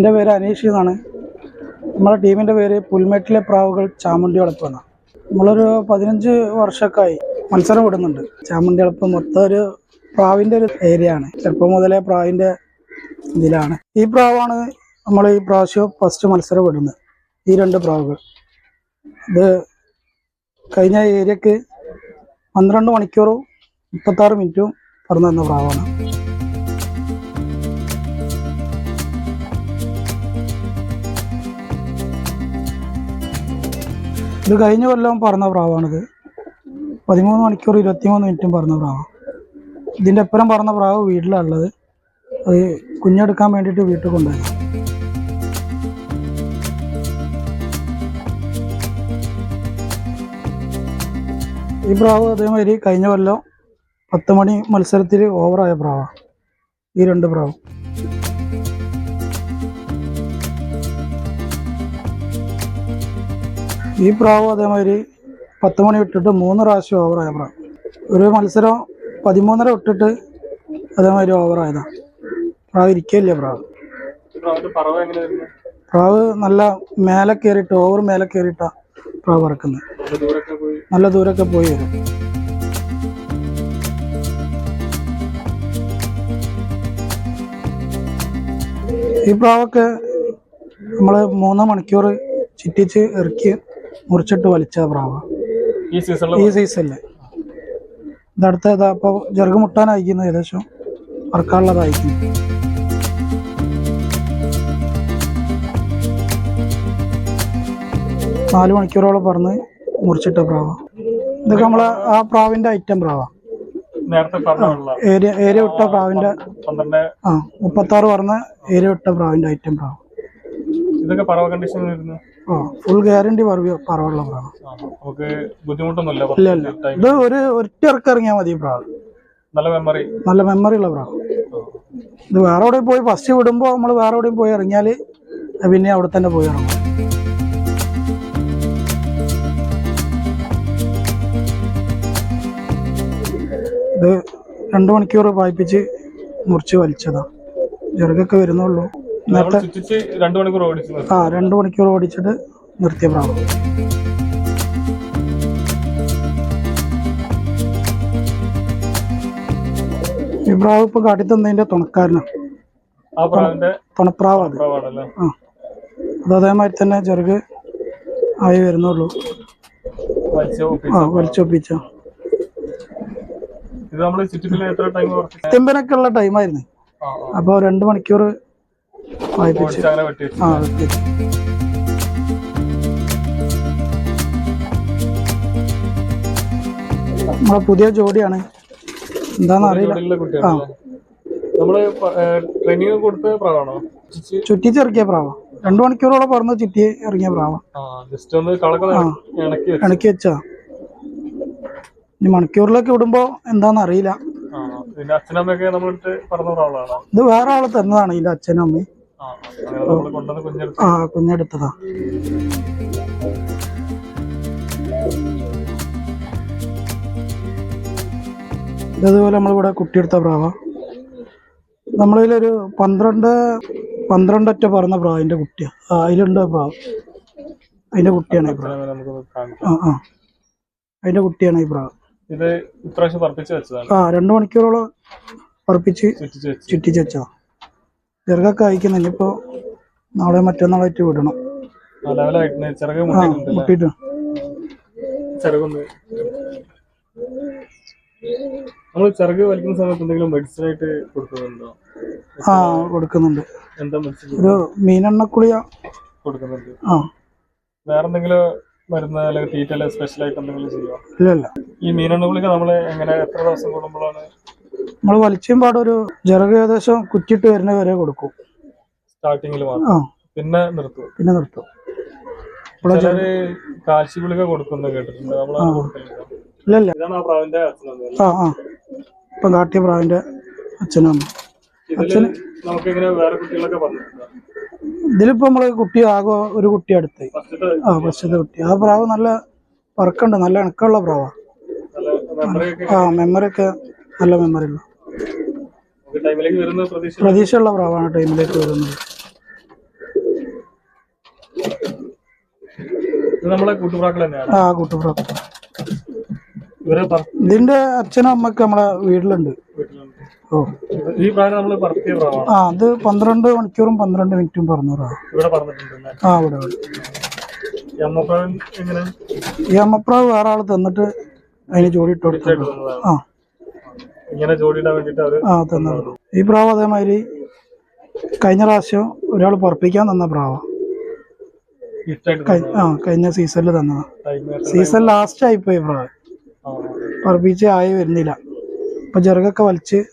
എന്റെ പേര് അനീഷ് എന്നാണ്. നമ്മുടെ ടീമിന്റെ പേര് പുൽമേട്ടിലെ പ്രാവുകൾ ചാമുണ്ടി വളപ്പ് എന്നാണ്. നമ്മളൊരു പതിനഞ്ച് വർഷമൊക്കെയായി മത്സരം വിടുന്നുണ്ട് ചാമുണ്ടി വളപ്പ് മൊത്തം ഒരു പ്രാവിന്റെ ഒരു ഏരിയ ആണ് ചെറുപ്പം മുതലേ പ്രാവിന്റെ ഇതിലാണ്. ഈ പ്രാവാണ് നമ്മൾ ഈ പ്രാവശ്യം ഫസ്റ്റ് മത്സരം വിടുന്നത് ഈ രണ്ട് പ്രാവുകൾ. ഇത് കഴിഞ്ഞ ഏരിയക്ക് പന്ത്രണ്ട് മണിക്കൂറും മുപ്പത്താറ് മിനിറ്റും പറഞ്ഞു തന്ന പ്രാവാണ്. ഇത് കഴിഞ്ഞ കൊല്ലം പറഞ്ഞ പ്രാവാണിത്. പതിമൂന്ന് മണിക്കൂർ ഇരുപത്തിമൂന്ന് മിനിറ്റും പറഞ്ഞ പ്രാവാണ് ഇതിന്റെ അപ്പുറം പറഞ്ഞ പ്രാവ് വീട്ടിലുള്ളത് അത് കുഞ്ഞെടുക്കാൻ വേണ്ടിയിട്ട് വീട്ടിൽ കൊണ്ടുപോയി. ഈ പ്രാവ് അതേമാതിരി കഴിഞ്ഞ കൊല്ലം പത്ത് മണി മത്സരത്തിൽ ഓവറായ പ്രാവാണ് ഈ രണ്ട് പ്രാവ്. ഈ പ്രാവ് അതേമാതിരി പത്ത് മണി വിട്ടിട്ട് മൂന്ന് പ്രാവശ്യം ഓവറായ പ്രാവ് ഒരു മത്സരം പതിമൂന്നര വിട്ടിട്ട് അതേമാതിരി ഓവറായതാണ് പ്രാവ് ഇരിക്കില്ല പ്രാവ്. പ്രാവ് നല്ല മേലെ കയറിയിട്ട് ഓവർ മേലെ കയറിയിട്ടാ പ്രാവ് ഇറക്കുന്നത്. നല്ല ദൂരമൊക്കെ പോയി വരും. ഈ പ്രാവൊക്കെ നമ്മൾ മൂന്ന് മണിക്കൂർ ചുറ്റിച്ച് ഇറക്കി മുറിച്ചിട്ട് വലിച്ച പ്രാവ. ഈ സീസണിൽ ഈ സീസണിൽ ഇതടുത്ത ഇതാ ഇപ്പൊ ജെറുക് മുട്ടാനായിരിക്കുന്നു ഏകദേശം വറക്കാനുള്ളതായിരിക്കും നാല് മണിക്കൂറോളം പറന്ന് മുറിച്ചിട്ട പ്രാവ. ഇതൊക്കെ നമ്മളെ ആ പ്രാവിന്റെ ഐറ്റം പ്രാവ. ഏരിയ ഏരിയ വിട്ട പ്രാവിന്റെ ആ മുപ്പത്താറ് പറഞ്ഞ ഏരിയ വിട്ട പ്രാവിന്റെ ഐറ്റം പ്രാവ. ഇതൊക്കെ കണ്ടീഷൻ ആ ഫുൾ ഗ്യാരണ്ടി പറവ പറവുള്ള പ്രാവ ആ, നമുക്ക് ബുദ്ധിമുട്ടൊന്നുമില്ല ഇല്ല ഇല്ല. ഇത് ഒരു ഒറ്റ ഇറക്കം ഇറങ്ങിയാൽ മതി പ്രാവ്. നല്ല മെമ്മറി നല്ല മെമ്മറി ഉള്ള പ്രാവ്. ഇത് വേറെ എവിടെയും പോയി ഫസ്റ്റ് വിടുമ്പോൾ നമ്മൾ വേറെ എവിടെയും പോയി ഇറങ്ങിയാൽ പിന്നെ അവിടെ തന്നെ പോയി ഇറങ്ങും. ഇത് രണ്ട് മണിക്കൂർ പായിപ്പിച്ച് മുറിച്ച് വലിച്ചതാ. ചെറുകൊക്കെ വരുന്നുള്ളൂ. രണ്ടു മണിക്കൂർ ഓടിച്ചു ആ രണ്ട് മണിക്കൂർ ഓടിച്ചിട്ട് നിർത്തിയ പ്രാവ് ഈ പ്രാവ് ഇപ്പൊ കാട്ടിത്തന്നതിന്റെ തുണക്കാരനാണ് തുണപ്രാവ് ആ. അത് അതേമാതിരി തന്നെ ചെറുക് ആയി വരുന്നുള്ളൂ. ആ വലിച്ചൊപ്പിച്ച തെമ്പനൊക്കെ ഉള്ള ടൈമായിരുന്നു. അപ്പോൾ രണ്ട് മണിക്കൂർ വായിപ്പിച്ച് ആ. നമ്മളെ പുതിയ ജോഡിയാണ്. എന്താന്ന് അറിയില്ല. ചുറ്റി ചെറുക്കിയ നമ്മൾ ട്രെയിനിങ് കൊടുത്ത പ്രാവാണോ? ചുറ്റിച്ച് ചുറ്റിച്ചിറക്കിയ പ്രാവ. രണ്ടു മണിക്കൂറോളം പറന്ന് ചുറ്റി ഇറങ്ങിയ പ്രാവ. ജസ്റ്റ് ഒന്ന് ഇണക്കി വെച്ചു. ഇനി മണിക്കൂറിലൊക്കെ വിടുമ്പോ എന്താന്ന് അറിയില്ല. ഇത് വേറെ ആൾ തന്നതാണ് ഇതിന്റെ അച്ഛനും അമ്മയും. ആ കുഞ്ഞെടുത്തതാ. ഇതേപോലെ നമ്മളിവിടെ കുട്ടിയെടുത്ത പ്രാവ. നമ്മളിതിലൊരു പന്ത്രണ്ട് പന്ത്രണ്ടൊറ്റ പറഞ്ഞ പ്രാവിന്റെ കുട്ടിയാ. ആ അതിലുണ്ട് പ്രാവ് അതിന്റെ കുട്ടിയാണ് ഈ പ്രാവ് ആ ആ. അതിന്റെ കുട്ടിയാണ് ഈ പ്രാവ് ഇത് ഇപ്രാവശ്യം പറപ്പിച്ച് വെച്ചതാണ്. ആ രണ്ടു മണിക്കൂറോളം ഉറപ്പിച്ച് ചുറ്റിച്ച് വെച്ച്. ചെറുതൊക്കെ അയക്കുന്നു ഇനിയിപ്പോ നാളെ മറ്റന്നാളായിട്ട് വിടണം. ആ ലെവലായിട്ട് ചിറക് ആ മുട്ടിയിട്ടുണ്ട് മുട്ടിയിട്ട്. ചിറകൊന്ന്. നമ്മൾ ചിറക് വലിക്കുന്ന സമയത്ത് എന്തെങ്കിലും മെഡിസിൻ ആയിട്ട് കൊടുക്കുന്നുണ്ടോ? ആ കൊടുക്കുന്നുണ്ട്. എന്താ മെഡിസിൻ ഒരു മീനെണ്ണക്കുളിയ കൊടുക്കുന്നുണ്ട്. ആ. വേറെ എന്തെങ്കിലും മരുന്ന് അല്ലെങ്കിൽ തീറ്റ സ്പെഷ്യൽ ആയിട്ട് എന്തെങ്കിലും ചെയ്യുമോ ഇല്ല ഇല്ല. ഈ മീനെണ്ണ ഗുളിക നമ്മൾ എങ്ങനെ എത്ര ദിവസം കൂടുമ്പോഴാണ് നമ്മൾ വലിച്ചും പാടൊരു ചിറക് ഏകദേശം കുറ്റിട്ട് വരുന്ന വരെ കൊടുക്കും. സ്റ്റാർട്ടിങ്ങിൽ ആ. പിന്നെ നിർത്തും പിന്നെ നിർത്തും. കാൽസ്യ ഗുളിക കൊടുക്കുന്ന കേട്ടിട്ടുണ്ട്. നമ്മൾ കൊടുക്കലില്ല ഇല്ല ഇല്ല ഇതാണ് ആ ആ ഇപ്പം കാട്ടിയ പ്രാവിന്റെ അച്ഛനും അച്ഛന് ഇതിലിപ്പോ നമ്മൾ കുട്ടി ആകെ ഒരു കുട്ടി അടുത്ത് ആ ഫസ്റ്റത്തെ കുട്ടി. ആ പ്രാവ് നല്ല പറക്കുണ്ട് നല്ല ഇണക്കമുള്ള പ്രാവാ. ആ മെമ്മറി ഒക്കെ നല്ല മെമ്മറി ഉള്ള. പ്രതീക്ഷയുള്ള പ്രാവാണ് ടൈമിലേക്ക് വരുന്നത്. ആ കൂട്ടുപ്രാക്കൾ. ഇതിന്റെ അച്ഛനും അമ്മയ്ക്ക് നമ്മളെ വീട്ടിലുണ്ട്. ഓ ഈ ആ അത് പന്ത്രണ്ട് മണിക്കൂറും പന്ത്രണ്ട് മിനിറ്റും പറഞ്ഞൂറാണ് ആ ഇവിടെ ഈ അമ്മപ്രാവ് വേറെ ആൾ തന്നിട്ട് അതിന് ജോലി ഇട്ട് കൊടുത്തു ആ. ഇങ്ങനെ ജോലിയിടാൻ വേണ്ടിട്ട് അവർ ആ തന്നത്. ഈ പ്രാവ് അതേമാതിരി കഴിഞ്ഞ പ്രാവശ്യം ഒരാൾ പറപ്പിക്കാൻ തന്ന പ്രാവ. കഴി- ആ കഴിഞ്ഞ സീസണിൽ തന്നതാ. സീസൺ ലാസ്റ്റ് ആയിപ്പോയി പ്രാവ്. പറപ്പിച്ച് ആയി വരുന്നില്ല. ഇപ്പൊ ചെറുകൊക്കെ വലിച്ച്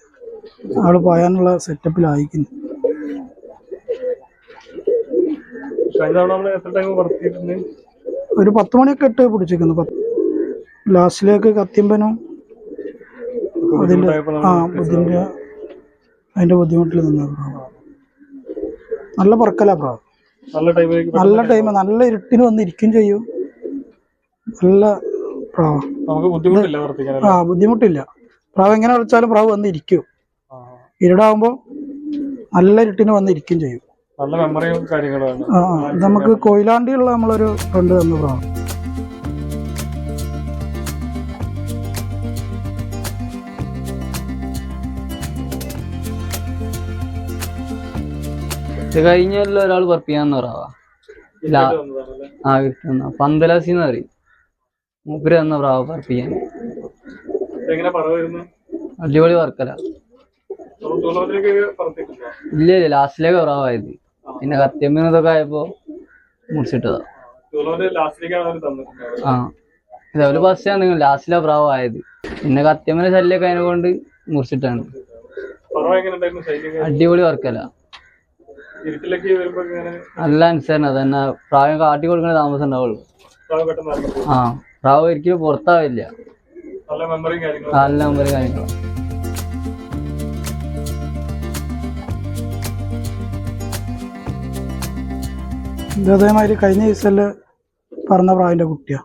ആൾ പോയാനുള്ള സെറ്റപ്പിലായിരിക്കുന്നു കഴിഞ്ഞ നമ്മൾ എത്ര ടൈം ഒരു പത്ത് മണിയൊക്കെ ഇട്ട് പിടിച്ചിരിക്കുന്നു. പത്ത് ലാസ്റ്റിലേക്ക് കത്തിയമ്പനും അതിന്റെ ആ അതിന്റെ ബുദ്ധിമുട്ടിൽ നിന്ന നല്ല പറക്കല പ്രാവ് നല്ല ടൈം നല്ല ഇരുട്ടിന് വന്ന് ഇരിക്കും ചെയ്യും. നല്ല പ്രാവ് ആ ബുദ്ധിമുട്ടില്ല. പ്രാവ് എങ്ങനെ വിളിച്ചാലും പ്രാവ് വന്ന് ഇരിക്കും. ഇരുടാകുമ്പോൾ നല്ല ഇരുട്ടിന് വന്ന് ഇരിക്കും ചെയ്യും. നല്ല മെമ്മറിയും നമുക്ക് കൊയിലാണ്ടിയുള്ള നമ്മളൊരു ഫ്രണ്ട് തന്ന പ്രാവ് ഇത് കഴിഞ്ഞല്ല ഒരാൾ ചെയ്യാന്ന് പറയാ? ആ കിട്ടുന്ന പന്തലാസിന്ന് പറയും. മൂപ്പര് തന്ന പ്രാവ വർക്ക് ചെയ്യാൻ. അടിപൊളി വർക്കല ഇല്ല ഇല്ല ലാസ്റ്റിലേക്ക് പ്രാവായത് പിന്നെ കത്തിയമ്മ ഇതൊക്കെ ആയപ്പോ തന്നിട്ടുണ്ടായത്? ആ. ഇതേപോലെ ബസ്സാണ് നിങ്ങൾ ലാസ്റ്റിലാ പ്രാവ് ആയത്. പിന്നെ കത്തിയമ്മനെ ശല്യമൊക്കെ അതിനെ കൊണ്ട് മുറിച്ചിട്ടാണ്. അടിപൊളി വർക്കല നല്ല അനുസരണം അതന്നെ പ്രായം കാട്ടി കൊടുക്കണ താമസം ഉണ്ടാവുള്ളൂ. ആ പ്രാവ് ഒരിക്കലും പുറത്താവില്ല. നല്ല മെമ്മറിയും കാര്യങ്ങളും. അതേമാതിരി കഴിഞ്ഞ ദിവസം പറഞ്ഞ പ്രാവിന്റെ കുട്ടിയാ?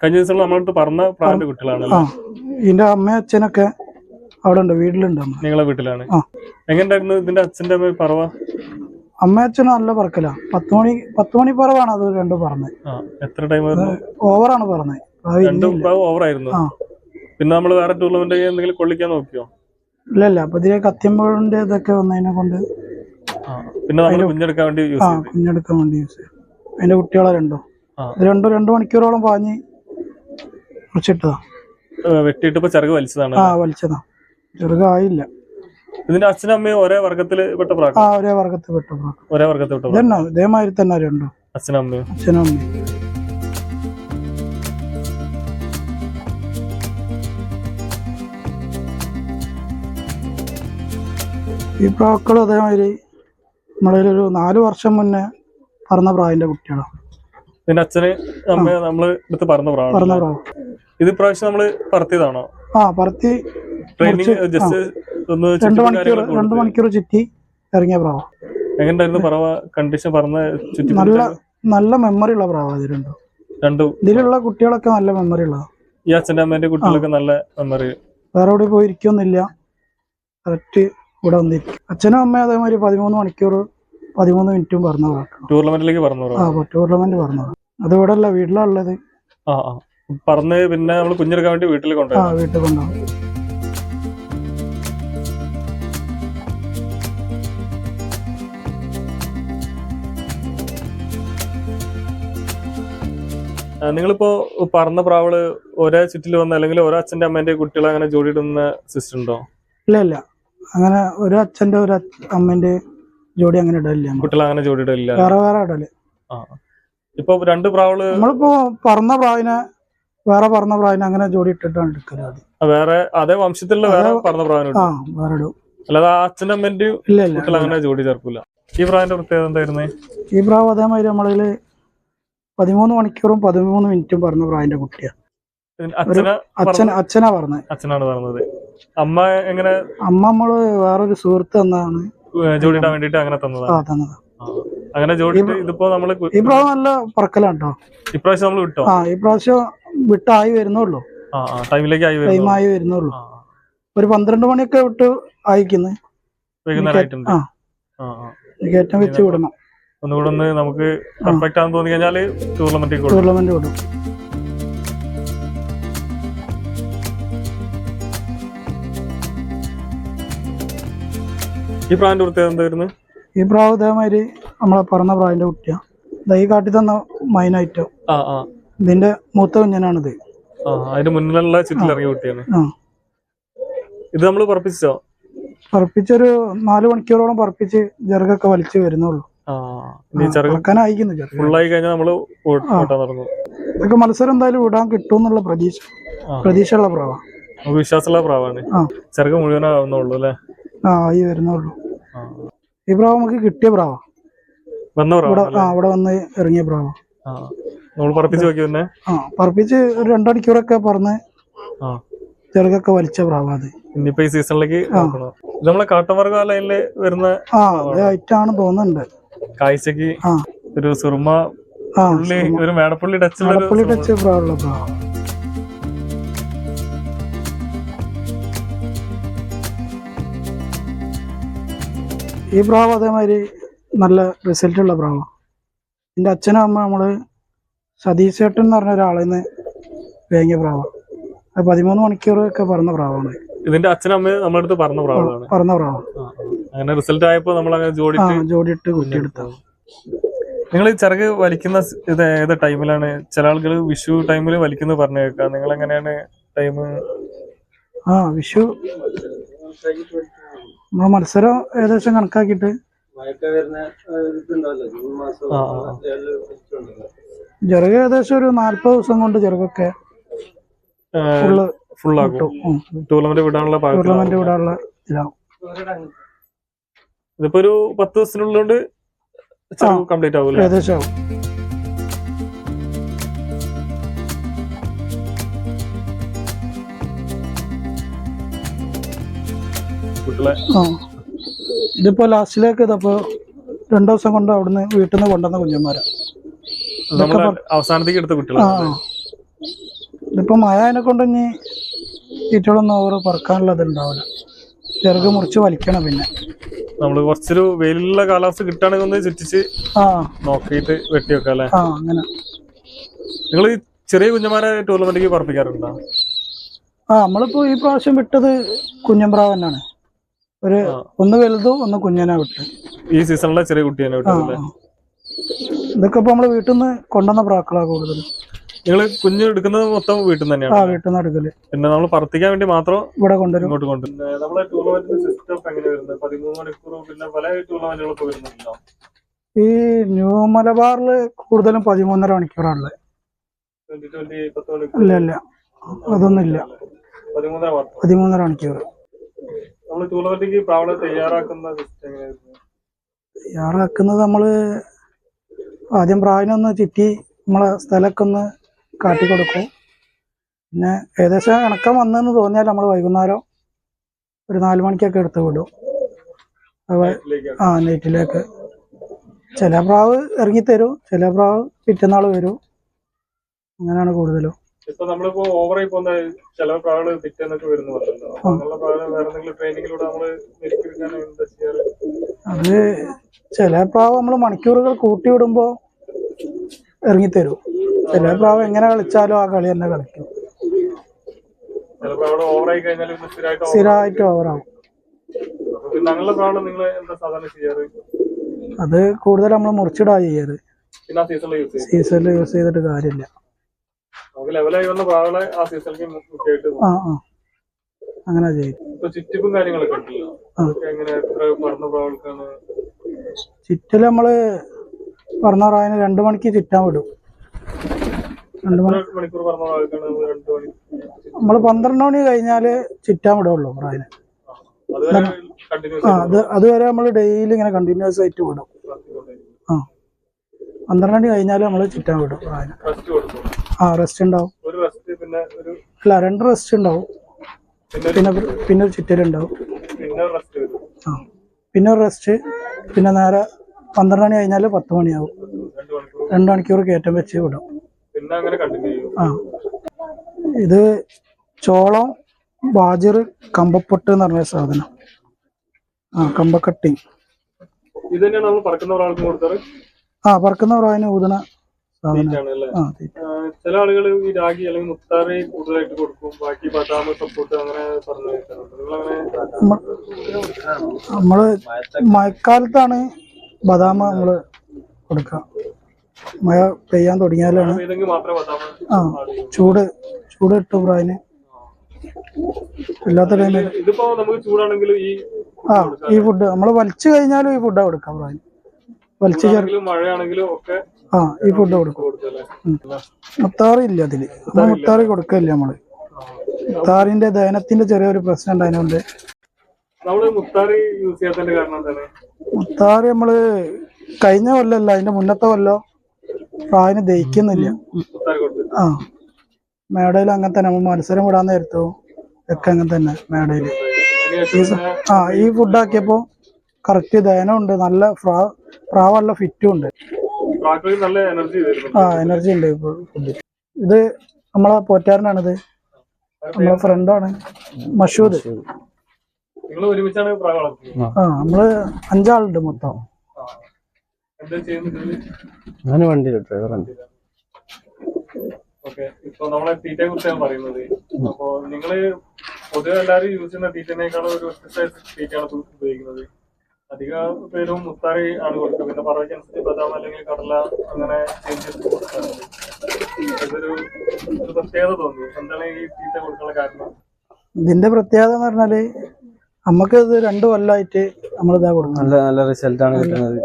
കഴിഞ്ഞ ദിവസം നമ്മളടുത്ത് പറഞ്ഞ പ്രാവിന്റെ കുട്ടികളാണ് ആ ഇതിന്റെ അമ്മയും അച്ഛനൊക്കെ അവിടെ ഉണ്ട് വീട്ടിലുണ്ട് നിങ്ങളെ വീട്ടിലാണ്. എങ്ങനെയായിരുന്നു ഇതിന്റെ അച്ഛന്റെ അമ്മ പറവ? അമ്മയും അച്ഛനും നല്ല പറക്കല. പത്ത് മണി പത്ത് മണി പറവാണ് അത് രണ്ടും പറഞ്ഞത്. എത്ര ടൈം ഓവറാണ് പറഞ്ഞത്. ഓവറായിരുന്നു? പിന്നെ നമ്മൾ വേറെ ടൂർണമെന്റ് എന്തെങ്കിലും കൊള്ളിക്കാൻ നോക്കിയോ? ഇല്ല ഇല്ല അപ്പൊ ഇതിലെ കത്തിയമ്പോഴിന്റെ ഇതൊക്കെ വന്നതിനെ കൊണ്ട് പിന്നെ കുഞ്ഞെടുക്കാൻ വേണ്ടി യൂസ് ആ കുഞ്ഞെടുക്കാൻ വേണ്ടി യൂസ് ചെയ്യും അതിന്റെ കുട്ടികളെ രണ്ടോ? രണ്ടോ രണ്ടു മണിക്കൂറോളം പാഞ്ഞ് മുറിച്ചിട്ടതാ. ഏ, വെട്ടിയിട്ട് ചിറക് വലിച്ചതാണ് ആ വലിച്ചതാ. ചെറുതായില്ല ഇതിന്റെ അച്ഛനും അമ്മയും ഒരേ വർഗത്തിൽ പെട്ട പ്രാക്ക ആ ഒരേ വർഗത്തിൽ പെട്ട പ്രാവ്. ഒരേ വർഗത്തിൽ പെട്ട പ്രാക്ക ഇതന്നെ ഇതേമാതിരി തന്നെ രണ്ടോ അച്ഛനും അമ്മയും. അച്ഛനും അമ്മയും. ഈ പ്രാക്കളും അതേമാതിരി നമ്മളൊരു നാല് വർഷം മുന്നേ പറഞ്ഞ പ്രായന്റെ കുട്ടികളാണ്. ഇതിന്റെ അച്ഛന് അമ്മയെ നമ്മൾ എടുത്ത് പറഞ്ഞ പ്രാവശ്യം പറന്ന പ്രാവ് ഇത് ഇപ്രാവശ്യം നമ്മൾ പറത്തിയതാണോ? ആ പറത്തി രണ്ട് ചുറ്റിപ്പും മണിക്കൂർ രണ്ട് മണിക്കൂർ ചുറ്റി ഇറങ്ങിയ പ്രാവ. എങ്ങനെയുണ്ടായിരുന്നു പറവ കണ്ടീഷൻ പറഞ്ഞ നല്ല നല്ല മെമ്മറി ഉള്ള പ്രാവ ഇത് രണ്ടും രണ്ടും ഇതിലുള്ള കുട്ടികളൊക്കെ നല്ല മെമ്മറി ഉള്ളതാ ഈ അച്ഛന്റെ അമ്മേന്റെ കുട്ടികളൊക്കെ നല്ല മെമ്മറി വേറെ എവിടെ പോയി ഇരിക്കൊന്നുമില്ല കറക്റ്റ് ഇവിടെ വന്നിരിക്കും. അച്ഛനും അമ്മയും അതേമാതിരി പതിമൂന്ന് മണിക്കൂർ പതിമൂന്ന് മിനിറ്റും പറഞ്ഞു ടൂർണമെന്റിലേക്ക് പറഞ്ഞു ആ ടൂർണമെന്റ് പറഞ്ഞു അത് ഇവിടെ അല്ല വീട്ടിലുള്ളത് ആ ആ. പറഞ്ഞ് പിന്നെ നമ്മൾ കുഞ്ഞെടുക്കാൻ വേണ്ടി വീട്ടിൽ ആ വീട്ടിൽ കൊണ്ടുപോകും. നിങ്ങളിപ്പോ പറഞ്ഞ പ്രാവൾ ഒരേ ചുറ്റിൽ വന്ന അല്ലെങ്കിൽ ഓരോ അച്ഛന്റെ അമ്മേന്റെ കുട്ടികളെ അങ്ങനെ ജോഡിയിടുന്ന സിസ്റ്റം ഉണ്ടോ? ഇല്ല ഇല്ല. അങ്ങനെ ഒരു അച്ഛന്റെ ഒരു അമ്മന്റെ ജോഡി അങ്ങനെ ഇടലില്ല കുട്ടികൾ കുട്ടികളെ അങ്ങനെ ഇടലില്ല വേറെ വേറെ ഇടൽ. ഇപ്പൊ രണ്ട് പ്രാവൾ നമ്മളിപ്പോ പറഞ്ഞ പ്രാവിനെ വേറെ പറഞ്ഞ പ്രാവിനെ അങ്ങനെ ജോഡി ഇട്ടിട്ടാണ് എടുക്കൽ വേറെ അതേ വംശത്തിലുള്ള വേറെ പറഞ്ഞ പ്രാവിനെ ആ വേറെ ഇടും. അല്ലാതെ അച്ഛന്റെ അമ്മേന്റെ കുട്ടികൾ അങ്ങനെ ജോഡി ചേർക്കൂല. ഈ പ്രാവിന്റെ പ്രത്യേകത എന്തായിരുന്നു? ഈ പ്രാവ് അതേമാതിരി നമ്മളിൽ പതിമൂന്ന് മണിക്കൂറും പതിമൂന്ന് മിനിറ്റും പറഞ്ഞ പ്രായന്റെ കുട്ടിയാണ് അച്ഛൻ അച്ഛനാ പറഞ്ഞത്. അച്ഛനാണ് പറഞ്ഞത്. അമ്മ എങ്ങനെ? അമ്മ നമ്മൾ വേറൊരു സുഹൃത്ത് തന്നതാണ് ജോഡിയിടാൻ വേണ്ടിട്ട് അങ്ങനെ തന്നതാണ്. അങ്ങനെ ജോഡിയിട്ട് ഇതിപ്പോ നമ്മൾ പ്രാവ് നല്ല പറക്കലാണ് കേട്ടോ ഇപ്രാവശ്യം നമ്മൾ വിട്ടോ? ആ ഈ പ്രാവശ്യം വിട്ടായി വരുന്നുള്ളൂ. ടൈമിലേക്ക് ആയി വരുന്നു ടൈമായി വരുന്നുള്ളൂ. ഒരു പന്ത്രണ്ട് മണിയൊക്കെ വിട്ട് അയക്കുന്നു വൈകുന്നേരം ആയിട്ടുണ്ട് ആ കയറ്റം വെച്ച് വിടണം. ഒന്നുകൂടെ ഒന്ന് നമുക്ക് പെർഫെക്റ്റ് ആണെന്ന് തോന്നി കഴിഞ്ഞാൽ ടൂർണമെന്റ് ടൂർണമെന്റ് കൊടുക്കും ഈ പ്രാവിന്റെ പ്രത്യേകത എന്തായിരുന്നു? ഈ പ്രാവ് ഇതേമാതിരി നമ്മളെ പറഞ്ഞ പ്രാവിന്റെ കുട്ടിയാ. ദൈ കാട്ടി തന്ന മൈനായിട്ടോ ഇതിന്റെ മൂത്ത കുഞ്ഞനാണിത്. അതിന്റെ മുന്നിലുള്ള ചുറ്റിൽ ഇറങ്ങിയ കുട്ടിയാണ് ഇത് നമ്മൾ പറപ്പിച്ചോ? പറപ്പിച്ചൊരു നാല് മണിക്കൂറോളം പറപ്പിച്ച് ജർഗൊക്കെ വലിച്ചു വരുന്നുള്ളൂ. ഫുള്ളായി കഴിഞ്ഞാൽ നമ്മൾ ഓ- ഓട്ടാൻ തുടങ്ങും. ഇതൊക്കെ മത്സരം എന്തായാലും വിടാൻ കിട്ടും എന്നുള്ള പ്രതീക്ഷ. പ്രതീക്ഷയുള്ള പ്രാവാണ് നമുക്ക് വിശ്വാസമുള്ള പ്രാവാണ്. ചെറുക്ക് മുഴുവനാവുന്നുള്ളൂ അല്ലേ? ആ ഈ വരുന്നുള്ളൂ. ഈ പ്രാവ് നമുക്ക് കിട്ടിയ പ്രാവാ. വന്ന അവിടെ വന്ന് ഇറങ്ങിയ പ്രാവ. നമ്മൾ പറപ്പിച്ച് നോക്കി തന്നെ ആ പറപ്പിച്ച് ഒരു രണ്ടു മണിക്കൂറൊക്കെ പറന്ന് ചെറുകൊക്കെ വലിച്ച പ്രാവാ അത്. ഇനിയിപ്പോ ഈ സീസണിലേക്ക് നമ്മളെ ലൈനിൽ വരുന്ന ആ ഐറ്റാണ് തോന്നുന്നുണ്ട്. കാഴ്ചക്ക് ഒരു സുർമ പുള്ളി ഒരു മേടപ്പുള്ളി ടച്ച് ടച്ച് പ്രാവ് ഈ പ്രാവ് അതേമാതിരി നല്ല റിസൾട്ട് ഉള്ള പ്രാവാണ് എന്റെ അച്ഛനും അമ്മ നമ്മൾ സതീഷ് ചേട്ടൻ എന്ന് പറഞ്ഞ ഒരാളിൽ നിന്ന് വേങ്ങിയ പ്രാവ പതിമൂന്ന് മണിക്കൂർ ഒക്കെ പറഞ്ഞ പ്രാവാണ് ഇതിന്റെ അച്ഛനും അമ്മയും നമ്മളടുത്ത് പറഞ്ഞ പ്രാവാണ് പറഞ്ഞ പ്രാവ അങ്ങനെ റിസൾട്ട് ആയപ്പോ നമ്മൾ അങ്ങനെ ജോഡിട്ട് ജോഡിട്ട് നിങ്ങൾ ഈ ചിറക് വലിക്കുന്ന ഇത് ഏത് ടൈമിലാണ് ചില ആളുകൾ വിഷു ടൈമിൽ വലിക്കുന്നു പറഞ്ഞു കേൾക്കാം. നിങ്ങൾ എങ്ങനെയാണ് ടൈം ആ വിഷു. നമ്മളെ മത്സരം ഏകദേശം കണക്കാക്കിയിട്ട് ചെറുക ഏകദേശം ഒരു നാല്പത് ദിവസം കൊണ്ട് ചെറുകൊക്കെ ഫുള്ള് ഫുള്ളാക്കും. ടൂർണമെന്റ് വിടാനുള്ള ടൂർണമെന്റ് വിടാനുള്ള ഇതാവും. ഇതിപ്പോ ഒരു പത്ത് ദിവസത്തിനുള്ളിലോണ്ട് ചെറു കംപ്ലീറ്റ് ആവും ഏകദേശം ആവും. ഇതിപ്പോ ലാസ്റ്റിലേക്ക് ഇതപ്പോ രണ്ടു ദിവസം കൊണ്ട് അവിടുന്ന് വീട്ടിൽ നിന്ന് കൊണ്ടുവന്ന കുഞ്ഞന്മാരാ. അവസാനത്തേക്ക് എടുത്ത ആ കുട്ടികളാണ് ഇതിപ്പോ മഴ അതിനെ കൊണ്ട് ഇനി തീറ്റകളൊന്നും ഓവർ പറക്കാനുള്ളത് ഉണ്ടാവില്ല. ചെറുക് മുറിച്ച് വലിക്കണം പിന്നെ. നമ്മൾ കുറച്ചൊരു വെയിലുള്ള കാലാവസ്ഥ കിട്ടുകയാണെങ്കിൽ ഒന്ന് ചുറ്റിച്ച് നോക്കിയിട്ട് വെട്ടി വെക്കാം അല്ലേ? അങ്ങനെ. നിങ്ങൾ ചെറിയ കുഞ്ഞന്മാരെ ടൂർണമെന്റിലേക്ക് പറപ്പിക്കാറുണ്ടോ ആ നമ്മളിപ്പോ ഈ പ്രാവശ്യം വിട്ടത് കുഞ്ഞമ്പ്രാവ് തന്നെയാണ് ഒരു ഒന്ന് വലുതും ഒന്ന് കുഞ്ഞനാ വിട്ട്. ഈ സീസണിലെ ചെറിയ കുട്ടിയെ വിട്ടു. ഇതൊക്കെ ഇപ്പൊ നമ്മൾ വീട്ടിൽ നിന്ന് കൊണ്ടുവന്ന പ്രാക്കളാ കൂടുതൽ നിങ്ങൾ കുഞ്ഞ് എടുക്കുന്നത് മൊത്തം വീട്ടിൽ നിന്ന് ആ തന്നെയാണ് വീട്ടിൽ നിന്ന് എടുക്കൽ. പിന്നെ നമ്മൾ പറത്തിക്കാൻ വേണ്ടി മാത്രം ഇവിടെ കൊണ്ടുവരും. ഇങ്ങോട്ട് കൊണ്ടുവരും. നമ്മളെ ടൂർണമെന്റിന്റെ സിസ്റ്റം എങ്ങനെ വരുന്നത്? പതിമൂന്ന് മണിക്കൂർ പിന്നെ പല ടൂർണമെന്റുകളൊക്കെ വരുന്നുണ്ടല്ലോ. ഈ ന്യൂ മലബാറിൽ കൂടുതലും പതിമൂന്നര മണിക്കൂറാണുള്ളത്. ഇല്ല ഇല്ല. അതൊന്നും ഇല്ല പതിമൂന്നര മണിക്കൂർ തയ്യാറാക്കുന്നത് നമ്മൾ ആദ്യം പ്രാവിനൊന്ന് ചുറ്റി നമ്മളെ സ്ഥലമൊക്കെ ഒന്ന് കാട്ടിക്കൊടുക്കും. പിന്നെ ഏകദേശം ഇണക്കം വന്നെന്ന് തോന്നിയാൽ നമ്മൾ വൈകുന്നേരം ഒരു നാല് മണിക്കൊക്കെ എടുത്ത് വിടും. ആ നെറ്റിലേക്ക് ചില പ്രാവ് ഇറങ്ങിത്തരും ചില പ്രാവ് പിറ്റന്നാൾ വരും. അങ്ങനെയാണ് കൂടുതലും. ഇപ്പൊ നമ്മളിപ്പോ ഓവറായി പോകുന്ന ചില പ്രാവുകൾ പിറ്റേന്നൊക്കെ വരുന്ന പറഞ്ഞല്ലോ. അപ്പൊ അങ്ങനെയുള്ള പ്രാവുകൾ വേറെ എന്തെങ്കിലും ട്രെയിനിങ്ങിലൂടെ നമ്മൾ മെരുക്കെടുക്കാൻ എന്താ ചെയ്യാറ്? അത് ചില പ്രാവ് നമ്മൾ മണിക്കൂറുകൾ കൂട്ടി വിടുമ്പോൾ ഇറങ്ങിത്തരും. ചില പ്രാവ് എങ്ങനെ കളിച്ചാലും ആ കളി തന്നെ കളിക്കും. സ്ഥിരമായിട്ട് ഓവറാവും അത് കൂടുതൽ നമ്മൾ മുറിച്ചിടാ ചെയ്യാറ് സീസണിൽ സീസണിൽ യൂസ് ചെയ്തിട്ട് കാര്യമില്ല. ആ ആ അങ്ങനെ ചെയ്യും കാര്യങ്ങളൊക്കെ ചുറ്റൽ നമ്മൾ പറഞ്ഞ പ്രായന് രണ്ട് മണിക്ക് ചുറ്റാൻ വിടും. രണ്ട് മണി നമ്മൾ നമ്മൾ പന്ത്രണ്ട് മണി കഴിഞ്ഞാൽ ചുറ്റാൻ വിടുള്ളൂ പ്രായന് ആ അത് അതുവരെ നമ്മൾ ഡെയിലി ഇങ്ങനെ കണ്ടിന്യൂസ് ആയിട്ട് വിടും. ആ. പന്ത്രണ്ട് മണി കഴിഞ്ഞാൽ നമ്മൾ ചുറ്റാൻ വിടും പ്രായന് ആ റെസ്റ്റ് ഉണ്ടാവും. അല്ല രണ്ട് റെസ്റ്റ് ഉണ്ടാവും. പിന്നെ പിന്നെ ഒരു ചുറ്റലുണ്ടാവും. ആ. പിന്നെ ഒരു റെസ്റ്റ് പിന്നെ നേരെ പന്ത്രണ്ട് മണി കഴിഞ്ഞാൽ പത്ത് മണിയാവും. രണ്ട് മണിക്കൂർ കയറ്റം വെച്ച് വിടും. ആ. ഇത് ചോളം ബാജർ കമ്പപ്പൊട്ട് എന്ന് പറഞ്ഞ സാധനം. ആ കമ്പക്കട്ടി. ആ പറക്കുന്ന പ്രാവിന് ഊതണ ചില ആളുകൾ ഈ രാഗി അല്ലെങ്കിൽ മുത്താറി കൂടുതലായിട്ട് കൊടുക്കും. ബാക്കി ബദാം സപ്പോർട്ട് അങ്ങനെ പറഞ്ഞു നമ്മൾ മഴക്കാലത്താണ് ബദാമ നമ്മൾ കൊടുക്കുക മഴ പെയ്യാൻ തുടങ്ങിയാലാണ്. ആ ചൂട് ചൂട് കിട്ടും പ്രായന് അല്ലാത്ത ടൈമിൽ ആ ഈ ഫുഡ് നമ്മൾ വലിച്ചു കഴിഞ്ഞാലും ഈ ഫുഡാ കൊടുക്കാം പ്രായം വലിച്ചു ചേർക്കും ആ ഈ ഫുഡ് കൊടുക്കും. മുത്താറില്ല മുത്താറി ഇല്ല അതിൽ. നമ്മൾ മുത്താറി കൊടുക്കില്ല നമ്മൾ. മുത്താറിന്റെ ദഹനത്തിന്റെ ചെറിയൊരു പ്രശ്നം ഉണ്ടായതുകൊണ്ട്. നമ്മൾ മുത്താറി യൂസ് ചെയ്യാത്തതിന്റെ കാരണം എന്താണ്? മുത്താറി നമ്മൾ കഴിഞ്ഞ കൊല്ലല്ല അതിന്റെ മുന്നത്തെ കൊല്ലം പ്രായന് ദഹിക്കുന്നില്ല. ആ മേടയിൽ അങ്ങനെ തന്നെ നമ്മൾ മത്സരം വിടാൻ നേരത്തോ ഒക്കെ അങ്ങനെ തന്നെ മേടയിൽ. ആ ഈ ഫുഡ് ആക്കിയപ്പോ കറക്റ്റ് ദഹനം ഉണ്ട് നല്ല ഫ്രാ പ്രാവല്ല ഫിറ്റും ഉണ്ട്. ആ എനർജി ഉണ്ട് ഇപ്പോൾ ഫുഡ് ഇത് നമ്മളെ പോറ്റാരനാണിത് നമ്മളെ ഫ്രണ്ടാണ് മഷൂദ്. നിങ്ങൾ ഒരുമിച്ചാണ് ആ. നമ്മൾ അഞ്ചാളുണ്ട് മൊത്തം. എന്താ ചെയ്യുന്നത് ഞാൻ വണ്ടി. ഡ്രൈവറാണ് ഓക്കെ. ഇപ്പൊ നമ്മളെ തീറ്റയെ കുറിച്ചാണ് പറയുന്നത്. അപ്പോ നിങ്ങൾ പൊതുവെ എല്ലാവരും യൂസ് ചെയ്യുന്ന തീറ്റനേക്കാളും ഒരു തീറ്റയാണ് ഉപയോഗിക്കുന്നത്. അധിക പേരും മുത്താറി ആണ് കൊടുക്കുക. പിന്നെ പറവയ്ക്കനുസരിച്ച് ബദാം അല്ലെങ്കിൽ കടല അങ്ങനെ ചേഞ്ച് കൊടുക്കാറുണ്ട്. ഇതൊരു ഒരു പ്രത്യേകത തോന്നി എന്താണ് ഈ തീറ്റ കൊടുക്കാനുള്ള കാരണം? ഇതിന്റെ പ്രത്യേകത എന്ന് പറഞ്ഞാൽ നമുക്ക് ഇത് രണ്ടു നമ്മൾ ഇതാ കൊടുക്കുന്നത്. നല്ല നല്ല റിസൾട്ട് ആണ് കിട്ടുന്നത്.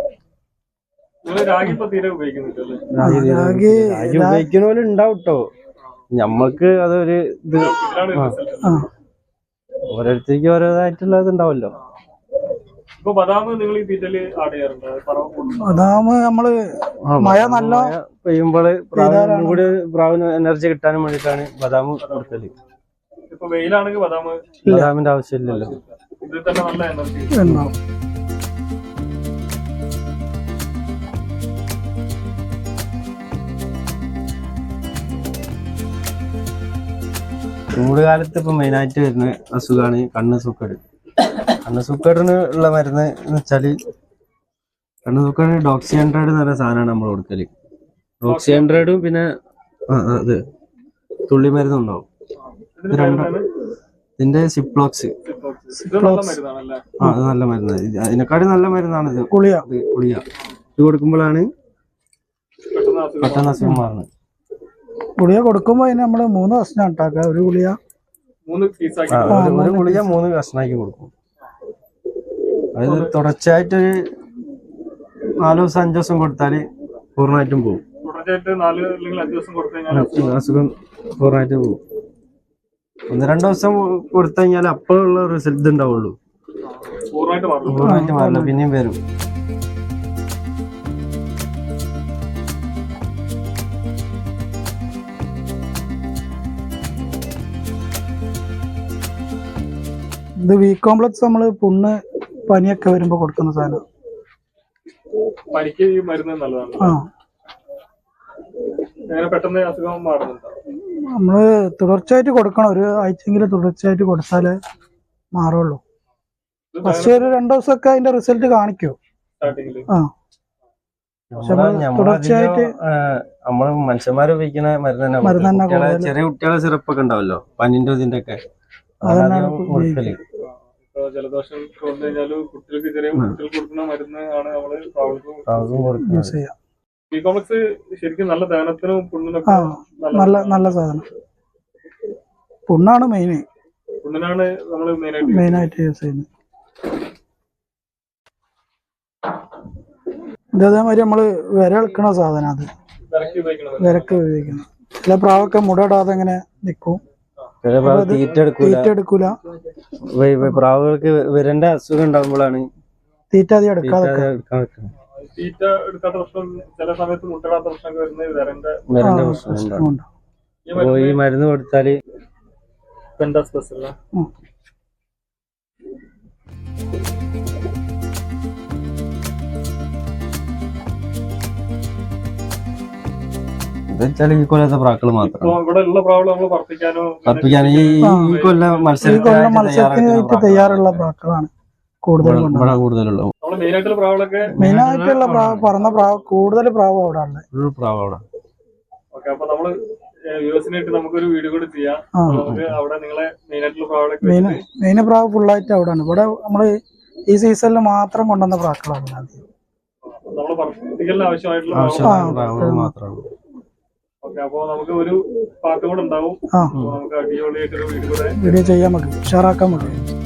രാഗി രാഗി രാഗി ഉപയോഗിക്കുന്നവര് ഉണ്ടാവും കേട്ടോ നമ്മൾക്ക് അതൊരു ഇത് ആ ഓരോരുത്തർക്ക് ഓരോതായിട്ടുള്ള ഇത് ഉണ്ടാവല്ലോ ഇപ്പൊ ബദാം നമ്മൾ മഴ നല്ല പെയ്യുമ്പോൾ കൂടി പ്രാവിന് എനർജി കിട്ടാനും വേണ്ടിട്ടാണ് ബദാം കൊടുക്കൽ. ഇപ്പൊ വെയിലാണെങ്കിൽ ബദാം ബദാമിന്റെ ആവശ്യമില്ലല്ലോ. ഇതിൽ തന്നെ നല്ല എനർജി ഉണ്ടാവും ചൂട് കാലത്ത് ഇപ്പൊ മെയിൻ ആയിട്ട് വരുന്ന അസുഖമാണ് കണ്ണ് സൂക്കേട്. കണ്ണ് സൂക്കേടിന് ഉള്ള മരുന്ന് എന്ന് വെച്ചാൽ കണ്ണ് സൂക്കേട് ഡോക്സി ഹൺഡ്രഡ് എന്ന് പറയുന്ന സാധനമാണ് നമ്മൾ കൊടുക്കൽ. ഡോക്സി ഹൺഡ്രഡും പിന്നെ ആ, ആ, തുള്ളി മരുന്നുണ്ടാവും ഇതിന് ഇതിന്റെ സിപ്ലോക്സ്. ആ അത് നല്ല മരുന്ന്. അതിനെക്കാട്ടി നല്ല മരുന്നാണ് ഇത്. കുളിയ കുളിയ ഇത് കൊടുക്കുമ്പോഴാണ് പെട്ടെന്ന് അസുഖം മാറുന്നത്. ഗുളിക കൊടുക്കുമ്പോ അതിന് നമ്മൾ മൂന്ന് കഷ്ണം ഉണ്ടാക്കുക. ഒരു ഗുളിക. ഒരു- ഗുളിക മൂന്ന് കഷ്ണാക്കി കൊടുക്കും. അതായത് തുടർച്ചയായിട്ടൊരു നാല് ദിവസം അഞ്ചു ദിവസം കൊടുത്താൽ പൂർണമായിട്ടും പോകും അസുഖം പൂർണമായിട്ട് പോകും ഒന്ന് രണ്ട് ദിവസം കൊടുത്തു കഴിഞ്ഞാൽ അപ്പോഴുള്ള റിസൾട്ട് ഉണ്ടാവുള്ളൂ പൂർണമായിട്ട് മാറില്ല. പിന്നെയും വരും. ഇത് വി കോംപ്ലക്സ് നമ്മൾ പുണ്ണ് പനിയൊക്കെ വരുമ്പോ കൊടുക്കുന്ന സാധനം. പനിക്ക് ഈ മരുന്ന് നല്ലതാണ്. ആ. അങ്ങനെ പെട്ടെന്ന് അസുഖം മാറുന്നുണ്ടോ? നമ്മൾ തുടർച്ചയായിട്ട് കൊടുക്കണം. ഒരു ആഴ്ചയെങ്കിലും തുടർച്ചയായിട്ട് കൊടുത്താലേ മാറുള്ളൂ. ഫസ്റ്റ് ഒരു രണ്ടു ദിവസമൊക്കെ അതിന്റെ റിസൾട്ട് കാണിക്കോ. ആ. നമ്മൾ തുടർച്ചയായിട്ട് നമ്മൾ മനുഷ്യന്മാർ ഉപയോഗിക്കുന്ന മരുന്ന് മരുന്ന് തന്നെ. ചെറിയ കുട്ടികളെ സിറപ്പൊക്കെ ഉണ്ടാവല്ലോ? പനിന്റെ ഇതിന്റെ ഒക്കെ ജലദോഷം കുട്ടികൾക്ക് ചെറിയ കുട്ടികൾക്ക് കൊടുക്കുന്ന മരുന്ന് ആണ് നമ്മൾ യൂസ് ചെയ്യാം. കോംപ്ലക്സ് ശരിക്കും നല്ല ദഹനത്തിനും ആ പുണ്ണിനൊക്കെ നല്ല നല്ല സാധനം. പുണ്ണാണ് മെയിൻ പുണ്ണിനാണ് നമ്മൾ മെയിനായിട്ട് മെയിൻ ആയിട്ട് യൂസ് ചെയ്യുന്നത്. ഇത് അതേമാതിരി നമ്മൾ വിര ഇളക്കണ സാധനം അത്. വിരക്ക് ഉപയോഗിക്കണം. ചില പ്രാവൊക്കെ മുടടാതെ ഇങ്ങനെ നിൽക്കും തീറ്റ എടുക്കൂല. പ്രാവുകൾക്ക് വിരന്റെ അസുഖം ഉണ്ടാകുമ്പോഴാണ് തീറ്റ അധികം എടുക്കാതെ തീറ്റ എടുക്കാത്ത പ്രശ്നം ചില സമയത്ത് മുട്ടടാത്ത പ്രശ്നമൊക്കെ വരുന്നത് വിരന്റെ പ്രശ്നം ഉണ്ട് ഈ അപ്പൊ ഈ മരുന്ന് കൊടുത്താൽ ഉം. ഇത് വെച്ചാൽ ഈ കൊല്ലത്തെ പ്രാക്കൾ മാത്രം. ഇപ്പൊ ഇവിടെ ഉള്ള പ്രാവളം നമ്മൾ വർദ്ധിക്കാനോ കപ്പിക്കാൻ ഈ കൊല്ലം ഈ കൊല്ലം പ്രാക്കളാണ്. കൂടുതൽ ഇവിടെ കൂടുതലുള്ളൂ മെയിൻ ആയിട്ടുള്ള പ്രാവ് പറന്ന പ്രാവ് കൂടുതൽ പ്രാവ് അവിടെ ഉള്ളത് ഒരു പ്രാവ് അവിടെ. അവിടെ മെയിൻ പ്രാവ് ഫുള്ളായിട്ട് അവിടെയാണ് ഇവിടെ നമ്മൾ ഈ സീസണിൽ മാത്രം കൊണ്ടുവന്ന പ്രാക്കളാണ് ആദ്യം വീഡിയോ ചെയ്യാൻ നമുക്ക് ഉഷാറാക്കാൻ നമുക്ക്